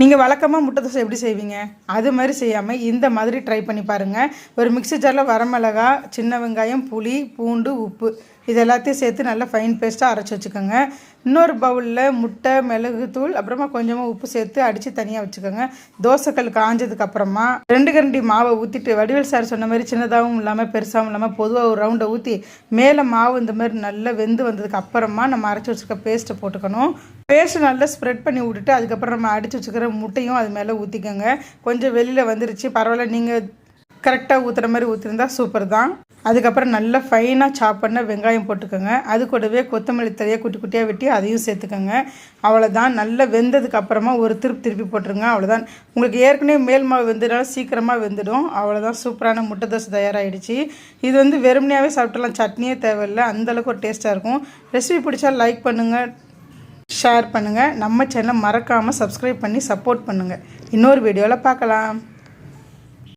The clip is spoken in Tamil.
நீங்கள் வழக்கமாக முட்டை தோசை எப்படி செய்வீங்க? அது மாதிரி செய்யாமல் இந்த மாதிரி ட்ரை பண்ணி பாருங்கள் ஒரு மிக்ஸி ஜாரில் வரமிளகா சின்ன வெங்காயம் புளி பூண்டு உப்பு இது எல்லாத்தையும் சேர்த்து நல்லா ஃபைன் பேஸ்ட்டாக அரைச்சி வச்சுக்கோங்க. இன்னொரு பவுலில் முட்டை மிளகுத்தூள் அப்புறமா கொஞ்சமாக உப்பு சேர்த்து அடித்து தனியாக வச்சுக்கோங்க. தோசைக்கல் காஞ்சதுக்கு அப்புறமா ரெண்டு கரண்டி மாவை ஊற்றிட்டு வடிவேல் சார் சொன்ன மாதிரி சின்னதாகவும் இல்லாமல் பெருசாகவும் இல்லாமல் பொதுவாக ஒரு ரவுண்டை ஊற்றி மேலே மாவு இந்த மாதிரி நல்லா வெந்து வந்ததுக்கு அப்புறமா நம்ம அரைச்சி வச்சுருக்க பேஸ்ட்டை போட்டுக்கணும். பேஸ்ட் நல்லா ஸ்ப்ரெட் பண்ணி விட்டுட்டு அதுக்கப்புறம் நம்ம அடித்து வச்சுக்கிற முட்டையும் அது மேலே ஊற்றிக்கோங்க கொஞ்சம் வெளியில் வந்துருச்சு. பரவாயில்ல நீங்கள் கரெக்டாக ஊற்றுற மாதிரி ஊற்றிருந்தா சூப்பர் தான். அதுக்கப்புறம் நல்லா ஃபைனாக சாப் பண்ண வெங்காயம் போட்டுக்கோங்க. அது கூடவே கொத்தமல்லி தழையை குட்டி குட்டியாக வெட்டி அதையும் சேர்த்துக்கோங்க. அவ்வளோதான் நல்லா வெந்ததுக்கு அப்புறமா ஒரு திருப்பி திருப்பி போட்டுருங்க. அவ்வளோதான் உங்களுக்கு ஏற்கனவே மேல் மாவு வெந்ததுனால சீக்கிரமாக வெந்துடும். அவ்வளோதான் சூப்பரான முட்டை தோசை தயாராகிடுச்சு இது வந்து வெறுமனையாகவே சாப்பிட்டலாம். சட்னியே தேவையில்லை. அந்தளவுக்கு ஒரு டேஸ்ட்டாக இருக்கும். ரெசிபி பிடிச்சா லைக் பண்ணுங்கள் ஷேர் பண்ணுங்கள் நம்ம சேனலை மறக்காமல் சப்ஸ்கிரைப் பண்ணி சப்போர்ட் பண்ணுங்கள் இன்னொரு வீடியோவில் பார்க்கலாம்.